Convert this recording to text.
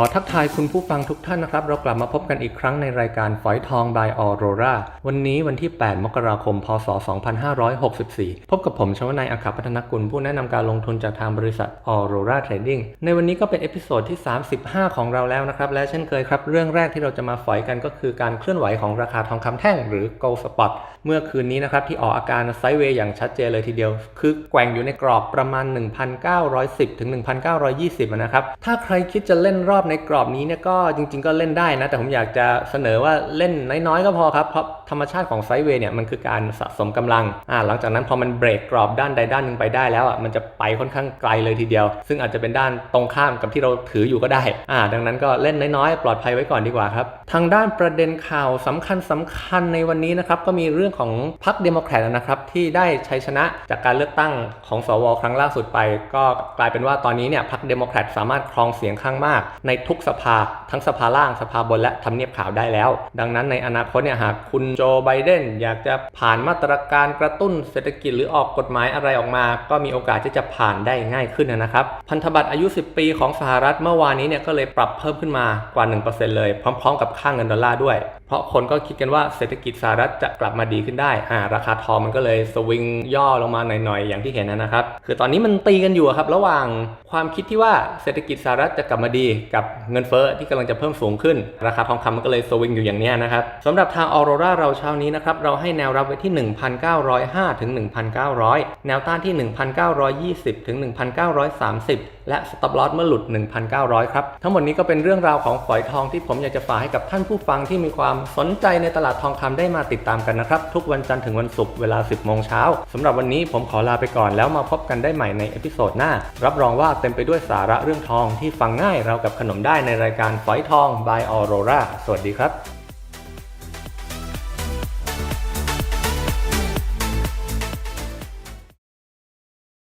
อทักทายคุณผู้ฟังทุกท่านนะครับ เรากลับมาพบกันอีกครั้งในรายการฝอยทอง by Aurora วันนี้วันที่ 8 มกราคม พศ 2564 พบกับผมชวนายอัครพัฒนกุลผู้แนะนำการลงทุนจากทางบริษัท Aurora Trading ในวันนี้ก็เป็นเอพิโซดที่ 35 ของเราแล้วนะครับ และเช่นเคยครับ เรื่องแรกที่เราจะมาฝอยกันก็คือการเคลื่อนไหวของราคาทองคำแท่งหรือ Gold Spot เมื่อคืนนี้นะครับที่ออกอาการไซด์เวย์อย่างชัดเจนเลยทีเดียว คือแกว่งอยู่ในกรอบประมาณ 1,910ถึง1,920นะครับถ้าใครคิดจะเล่นรอบในกรอบนี้เนี่ยก็จริง ๆ ก็เล่นได้นะ แต่ผมอยากจะเสนอว่าเล่นน้อยๆก็พอครับ เพราะธรรมชาติของไซด์เวย์เนี่ยมันคือการสะสมกำลังอ่าหลังจากนั้นพอมันเบรกกรอบด้านใดด้านหนึ่งไปได้แล้วอะมันจะไปค่อนข้างไกลเลยทีเดียว ซึ่งอาจจะเป็นด้านตรงข้ามกับที่เราถืออยู่ก็ได้อ่าดังนั้นก็เล่นน้อยๆ ปลอดภัยไว้ก่อนดีกว่าครับทางด้านประเด็นข่าวสำคัญสำคัญในวันนี้นะครับก็มีเรื่องของพรรคเดโมแครตนะครับที่ได้ชัยชนะจากการเลือกตั้งของสวครั้งล่าสุดไป ก็กลายเป็นว่าตอนนี้เนี่ยพรรคเดโมแครตสามารถครองเสียงข้างมากในทุกสภาทั้งสภาล่างสภาบนและทำเนียบขาวได้แล้ว ดังนั้นในอนาคตเนี่ยหากคุณโจไบเดนอยากจะผ่านมาตรการกระตุ้นเศรษฐกิจหรือออกกฎหมายอะไรออกมา ก็มีโอกาสที่จะผ่านได้ง่ายขึ้นนะครับ พันธบัตรอายุ 10 ปีของสหรัฐเมื่อวานนี้เนี่ยก็เลยปรับเพิ่มขึ้นมากว่า 1%เลยพร้อม ๆ กับค่าเงินดอลลาร์ด้วย เพราะคนก็คิดกันว่าเศรษฐกิจสหรัฐจะกลับมาดีขึ้นได้อ่าราคาทองมันก็เลยสวิงย่อลงมาหน่อยๆอย่างที่เห็นนะครับ คือตอนนี้มันตีกันอยู่ครับระหว่างความคิดที่ว่าเศรษฐกิจสหรัฐจะกลับมาดีกับเงินเฟ้อที่กำลังจะเพิ่มสูงขึ้น ราคาทองคำมันก็เลยสวิงอยู่อย่างนี้นะครับสำหรับทางออโรราเราเช้านี้นะครับเราให้แนวรับไว้ที่ 1,905ถึง1,900 แนวต้านที่ 1,920ถึง1,930 และสต็อปลอสเมื่อหลุด 1,900 ครับ ทั้งหมดนี้ก็เป็นเรื่องราวของฝอยทองที่ผมอยากจะฝากให้กับท่านผู้ฟังที่มีความสนใจในตลาดทองคำได้มาติดตามกันนะครับ ทุกวันจันทร์ถึงวันศุกร์เวลา 10โมงเช้าสำหรับวันนี้ผมขอลาไปก่อนแล้วมาพบกันได้ใหม่ในเอพิโซดหน้า รับรองว่าเต็มไปด้วยสาระเรื่องทองที่ฟังง่ายเรากับขนมได้ในรายการฝอยทอง by Aurora สวัสดีครับ